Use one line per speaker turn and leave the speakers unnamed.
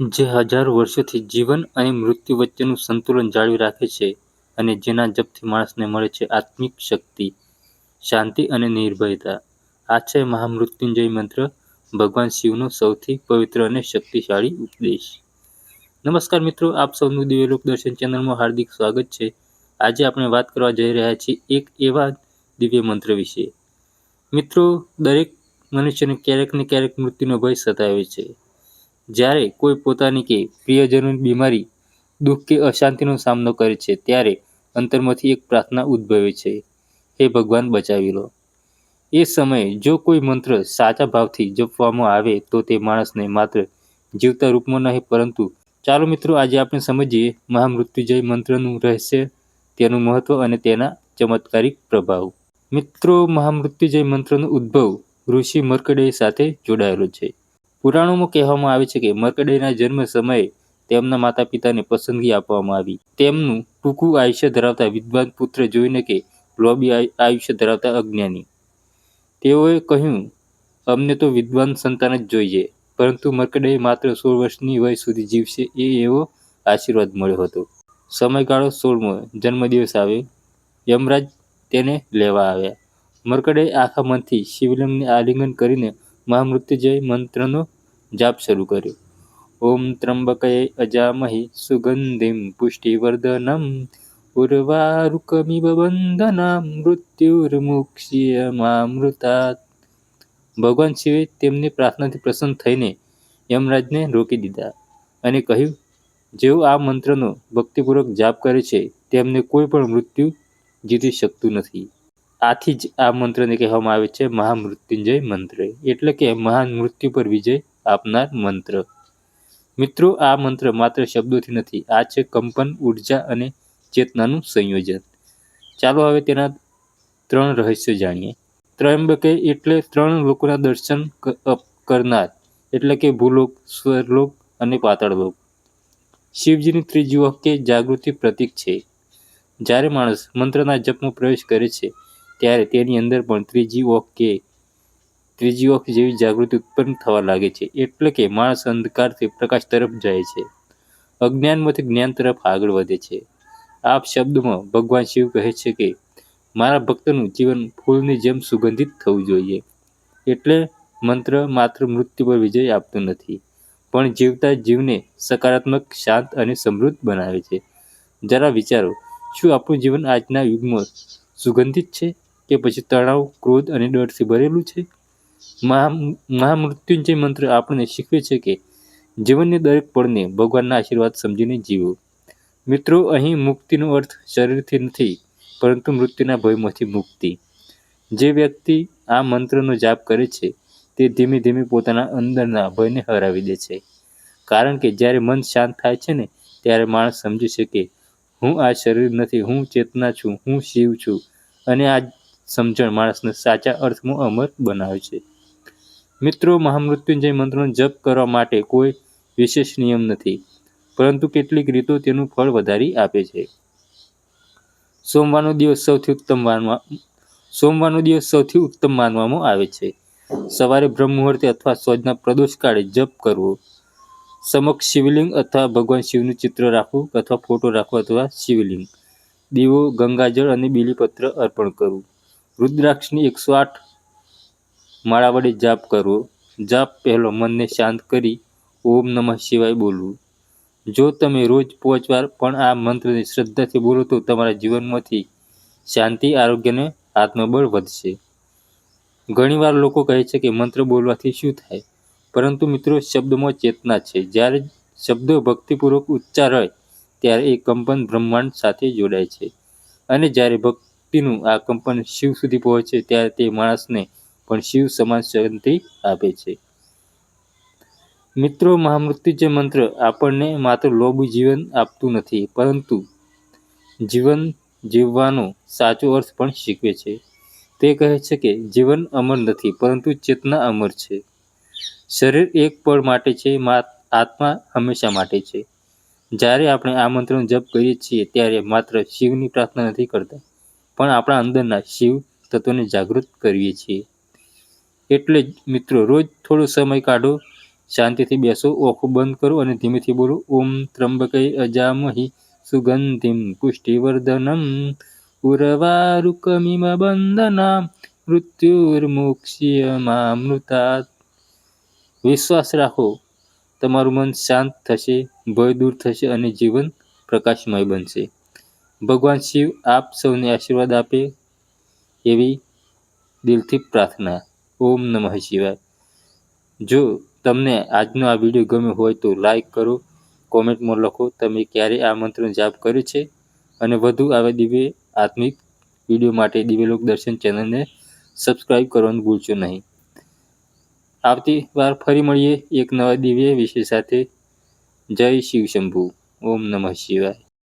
જે હજારો વર્ષોથી જીવન અને મૃત્યુ વચ્ચેનું સંતુલન જાળવી રાખે છે અને જેના જપથી માણસને મળે છે આત્મિક શક્તિ, શાંતિ અને નિર્ભયતા. આ છે મહામૃત્યુંજય મંત્ર, ભગવાન શિવનો સૌથી પવિત્ર અને શક્તિશાળી ઉપદેશ. નમસ્કાર મિત્રો, આપ સૌનું દિવ્ય લોક દર્શન ચેનલમાં હાર્દિક સ્વાગત છે. આજે આપણે વાત કરવા જઈ રહ્યા છીએ એક એવા દિવ્ય મંત્ર વિશે. મિત્રો, દરેક મનુષ્યને ક્યારેક ને ક્યારેક મૃત્યુનો ભય સતાવે છે. જ્યારે કોઈ પોતાની કે પ્રિયજનોની બીમારી, દુઃખ કે અશાંતિનો સામનો કરે છે, ત્યારે અંતરમાંથી એક પ્રાર્થના ઉદ્ભવે છે, હે ભગવાન, બચાવી લો. એ સમયે જો કોઈ મંત્ર સાચા ભાવથી જપવામાં આવે, તો તે માણસને માત્ર જીવતા રૂપમાં નહીં, પરંતુ ચાલો મિત્રો, આજે આપણે સમજીએ મહામૃત્યુજય મંત્રનું રહસ્ય, તેનું મહત્વ અને તેના ચમત્કારિક પ્રભાવ. મિત્રો, મહામૃત્યુજય મંત્રનો ઉદ્ભવ ઋષિ મર્કડેય સાથે જોડાયેલો છે. પુરાણોમાં કહેવામાં આવે છે કે મર્કડેના જન્મ સમયે તેમના માતા પિતાને પસંદગી આપવામાં આવી. તેમનું ટૂંકું આયુષ્ય ધરાવતા વિદ્વાન પુત્ર જોઈને કે લોબી આયુષ્ય ધરાવતા અજ્ઞાની. તેઓએ કહ્યું, અમને તો વિદ્વાન સંતાન જ જોઈએ, પરંતુ મર્કડેય માત્ર સોળ વર્ષની વય સુધી જીવશે એ એવો આશીર્વાદ મળ્યો હતો. સમયગાળો સોળમો જન્મદિવસ આવે, યમરાજ તેને લેવા આવ્યા. મર્કડેય આખા મનથી શિવલિંગને આલિંગન કરીને મહામૃત્યુજય મંત્રનો જાપ શરૂ કર્યો. ઓમ ત્રંબકય અજામહી સુગંધિમ પુષ્ટિવર્ધનમ ઉર્વારુકમિવ બંધના મૃત્યુર્મુક્ષ્યમામૃતાત ભગવાન શિવે તેમની પ્રાર્થનાથી પ્રસન્ન થઈને યમરાજને રોકી દીધા અને કહ્યું, જેઓ આ મંત્રનો ભક્તિપૂર્વક જાપ કરે છે, તેમને કોઈ પણ મૃત્યુ જીતી શકતું નથી. આથી જ આ મંત્રને કહેવામાં આવે છે મહામૃત્યુંજય મંત્ર. એટલે કે મહાન મૃત્યુ પર વિજય આપનાર મંત્ર. મિત્રો, આ મંત્ર માત્ર શબ્દોથી નથી, આ છે કંપન, ઊર્જા અને ચેતનાનું સંયોજન. ચાલો હવે તેના ત્રણ રહસ્યો જાણીએ. ત્રયંબકે એટલે ત્રણ લોકોના દર્શન કરનાર, એટલે કે ભૂલોક, સ્વરલોક અને પાતાળલોક. શિવજીની ત્રીજી વખતે જાગૃતિ પ્રતીક છે. જ્યારે માણસ મંત્રના જપમાં પ્રવેશ કરે છે ત્યારે તેની અંદર પણ ત્રીજી ઓખ કે ત્રીજી ઓખ જેવી જાગૃતિ ઉત્પન્ન થવા લાગે છે. એટલે કે માણસ અંધકારથી પ્રકાશ તરફ જાય છે. અજ્ઞાનમાંથી જ્ઞાન તરફ આગળ વધે છે. આ શબ્દમાં ભગવાન શિવ કહે છે કે, મારા ભક્તનું જીવન ફૂલની જેમ સુગંધિત થવું જોઈએ. એટલે મંત્ર માત્ર મૃત્યુ પર વિજય આપતો નથી. પણ જીવતા જીવને સકારાત્મક, શાંત અને સમૃદ્ધ બનાવે છે. જરા વિચારો, શું આપણું જીવન આજના યુગમાં સુગંધિત છે? કે પછી તણાવ, ક્રોધ અને ડરથી ભરેલું છે. મહા, મહામૃત્યુંજય મંત્ર આપણને શીખવે છે કે જીવનની દરેક પળને ભગવાનના આશીર્વાદ સમજીને જીવો. મિત્રો, અહીં મુક્તિનો અર્થ શરીરથી નથી, પરંતુ મૃત્યુના ભયમાંથી મુક્તિ. જે વ્યક્તિ આ મંત્રનો જાપ કરે છે, તે ધીમે ધીમે પોતાના અંદરના ભયને હરાવી દે છે. કારણ કે જ્યારે મન શાંત થાય છે ને, ત્યારે માણસ સમજી શકે હું આ શરીર નથી, હું ચેતના છું, હું શિવ છું. અને આ સમજણ માણસને સાચા અર્થમાં અમર બનાવે છે. મિત્રો, મહામૃત્યુંજય મંત્રનો જપ કરવા માટે કોઈ વિશેષ નિયમ નથી, પરંતુ કેટલીક રીતો તેનું ફળ વધારી આપે છે. સોમવારનો દિવસ સૌથી ઉત્તમ માનવા સોમવારનો દિવસ સૌથી ઉત્તમ માનવામાં આવે છે. સવારે બ્રહ્મ મુહૂર્તે અથવા સોજના પ્રદોષ કાળે જપ કરવો, સમક્ષ શિવલિંગ અથવા ભગવાન શિવનું ચિત્ર રાખવું અથવા ફોટો રાખવો અથવા શિવલિંગ, દીવો, ગંગાજળ અને બીલીપત્ર અર્પણ કરવું. રુદ્રાક્ષની એકસો આઠ માળા વડે જાપ કરવો જાપ પહેલો મનને શાંત કરી ઓમ નમઃ શિવાય બોલવું. જો તમે રોજ પાંચ પણ આ મંત્રને શ્રદ્ધાથી બોલો તો તમારા જીવનમાંથી શાંતિ આરોગ્યને આત્મબળ વધશે. ઘણીવાર લોકો કહે છે કે મંત્ર બોલવાથી શું થાય? પરંતુ મિત્રો, શબ્દમાં ચેતના છે. જ્યારે શબ્દો ભક્તિપૂર્વક ઉચ્ચારાય ત્યારે એ કંપન બ્રહ્માંડ સાથે જોડાય છે. અને જ્યારે ભક્તિનું આ કંપન શિવ સુધી પહોંચે ત્યારે તે માણસને પણ શિવ સમાન શાંતિ આપે છે. મિત્રો મહામૃત્યુજય મંત્ર આપણને માત્ર લોભ જીવન આપતું નથી, પરંતુ જીવન જીવવાનો સાચો અર્થ પણ શીખવે છે. તે કહે છે કે જીવન અમર નથી, પરંતુ ચેતના અમર છે. શરીર એક પળ માટે છે આત્મા હંમેશા માટે છે. જ્યારે આપણે આ મંત્રનો જપ કરીએ છીએ, ત્યારે માત્ર શિવની પ્રાર્થના નથી કરતા. પણ આપણા અંદરના શિવ તત્વને જાગૃત કરીએ છીએ. એટલે જ મિત્રો, રોજ થોડો સમય કાઢો, શાંતિથી બેસો ઓખું બંધ કરો અને ધીમેથી બોલો, ઓમ ત્રંબકે અજામહી સુગંધિમ પુષ્ટિવર્ધનમ ઉરવારુકમિમ બંધના મૃત્યુર્મોક્ષ્યમામૃતા વિશ્વાસ રાખો, તમારું મન શાંત થશે, ભય દૂર થશે અને જીવન પ્રકાશમય બનશે. ભગવાન શિવ આપ સૌને આશીર્વાદ આપે એવી દિલથી પ્રાર્થના. ઓમ નમઃ શિવાય. જો તમને આજનો આ વીડિયો ગમ્યો હોય તો લાઈક કરો, કોમેન્ટમાં લખો તમે ક્યારે આ મંત્રનો જાપ કર્યો છે અને વધુ આવા દિવ્ય આત્મિક વીડિયો માટે દિવ્યલોક દર્શન ચેનલને સબસ્ક્રાઈબ કરવાનું ભૂલશો નહીં. આવતી વાર ફરી મળીએ એક નવા દિવ્ય વિષય સાથે. જય શિવ શંભુ. ઓમ નમઃ શિવાય.